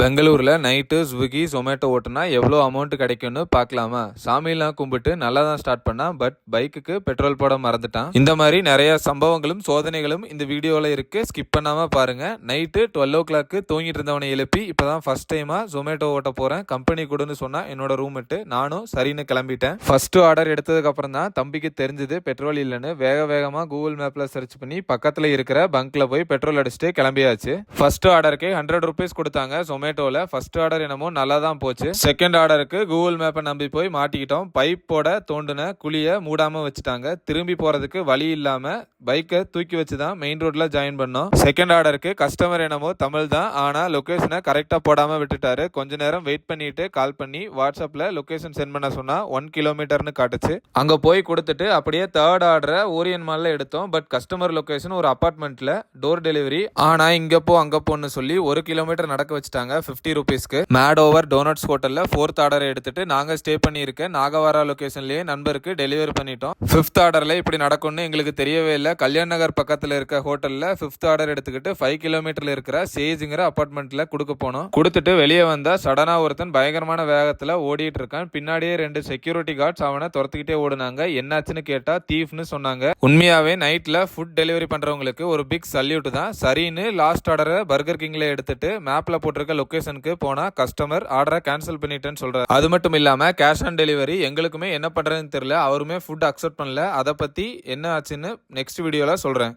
பெங்களூரில் night Swiggy Zomato ஓட்டுனா எவ்வளோ amount கிடைக்கும்னு பார்க்கலாமா சாமியெல்லாம் கும்பிட்டு நல்லா தான் ஸ்டார்ட் பண்ணான் பட் பைக்குக்கு பெட்ரோல் போட மறந்துட்டான். இந்த மாதிரி நிறைய சம்பவங்களும் சோதனைகளும் இந்த வீடியோவில் இருக்கு. ஸ்கிப் பண்ணாமல் பாருங்க. நைட்டு டுவெல் ஓ கிளாக்கு தூங்கிட்டு இருந்தவனை எழுப்பி இப்போ தான் ஃபர்ஸ்ட் டைமாக ஜொமேட்டோ ஓட்ட போகிறேன் கம்பெனி கொடுன்னு சொன்னால் என்னோட ரூம்ட்டு நானும் சரின்னு கிளம்பிட்டேன். ஃபர்ஸ்ட்டு ஆர்டர் எடுத்ததுக்கப்புறம் தான் தம்பிக்கு தெரிஞ்சது பெட்ரோல் இல்லைன்னு. வேக வேகமாக கூகுள் மேப்பில் சர்ச் பண்ணி பக்கத்தில் இருக்கிற பங்க்கில் போய் பெட்ரோல் அடிச்சுட்டு கிளம்பியாச்சு. ஃபர்ஸ்ட் ஆர்டருக்கு ஹண்ட்ரட் ருபீஸ் கொடுத்தாங்க. ஜொமேட்டோவில் ஃபர்ஸ்ட் ஆர்டர் என்னமோ நல்லா தான் போச்சு. செகண்ட் ஆர்டருக்கு கூகுள் மேப்பை நம்பி போய் மாட்டிக்கிட்டோம். பைப்போட தோண்டின குழியை மூடாமல் வச்சுட்டாங்க. திரும்பி போகிறதுக்கு வழி இல்லாமல் பைக்கை தூக்கி வச்சு தான் மெயின் ரோட்டில் ஜாயின் பண்ணோம். செகண்ட் ஆர்டருக்கு கஸ்டமர் என்னமோ தமிழ் தான் ஆனால் லொக்கேஷனை கரெக்டாக போடாமல் விட்டுட்டாரு. கொஞ்ச நேரம் வெயிட் பண்ணிட்டு கால் பண்ணி வாட்ஸ்அப்பில் லொக்கேஷன் சென்ட் பண்ண சொன்னால் ஒன் கிலோமீட்டர்னு காட்டுச்சு. அங்கே போய் கொடுத்துட்டு அப்படியே தேர்ட் ஆர்டரை ஓரியன் மாலில் எடுத்தோம். பட் கஸ்டமர் லொக்கேஷன் ஒரு அப்பார்ட்மெண்ட்டில் டோர் டெலிவரி ஆனால் இங்கே போ அங்கே போன்னு சொல்லி ஒரு கிலோமீட்டர் நடக்க வச்சுட்டாங்க. ஃபிஃப்டி ருபீஸ்க்கு மேட் ஓவர் டோனட்ஸ் ஹோட்டலில் ஃபோர்த் ஆர்டர் எடுத்துட்டு நாங்கள் ஸ்டே பண்ணியிருக்க நாகவாரா லொக்கேஷன்லேயே நண்பருக்கு டெலிவரி பண்ணிட்டோம். ஃபிஃப்த் ஆர்டரில் இப்படி நடக்கும்னு எங்களுக்கு தெரியவே இல்லை. கல்யாண் நகர் பக்கத்தில் இருக்க ஹோட்டலில் ஃபிஃப்த் ஆர்டர் எடுத்துக்கிட்டு ஃபைவ் கிலோமீட்டரில் இருக்கிற சேஜுங்கிற அப்பார்ட்மெண்ட்டில் கொடுக்க போனோம். கொடுத்துட்டு வெளியே வந்தால் சடனாக ஒருத்தன் பயங்கரமான வேகத்தில் ஓடிட்டு இருக்கான். பின்னாடியே ரெண்டு செக்யூரிட்டி கார்ட்ஸ் அவனை துரத்துக்கிட்டே ஓடுனாங்க. என்னாச்சுன்னு கேட்டால் தீஃப்னு சொன்னாங்க. உண்மையாகவே நைட்டில் ஃபுட் டெலிவரி பண்ணுறவங்களுக்கு ஒரு பிக் சல்யூட் தான். சரின்னு லாஸ்ட் ஆர்டரை பர்கர் கிங்கில் எடுத்துட்டு மேப்பில் போட்டிருக்க லொகேஷனுக்கு போனால் கஸ்டமர் ஆர்டரை கேன்சல் பண்ணிட்டேன்னு சொல்கிறார் அது மட்டும் இல்லாமல் கேஷ் ஆன் டெலிவரி எங்களுக்குமே என்ன பண்ணுறதுன்னு தெரியல. அவருமே ஃபுட் அக்செப்ட் பண்ணல. அதை பற்றி என்ன ஆச்சுன்னு நெக்ஸ்ட் வீடியோவில் சொல்கிறேன்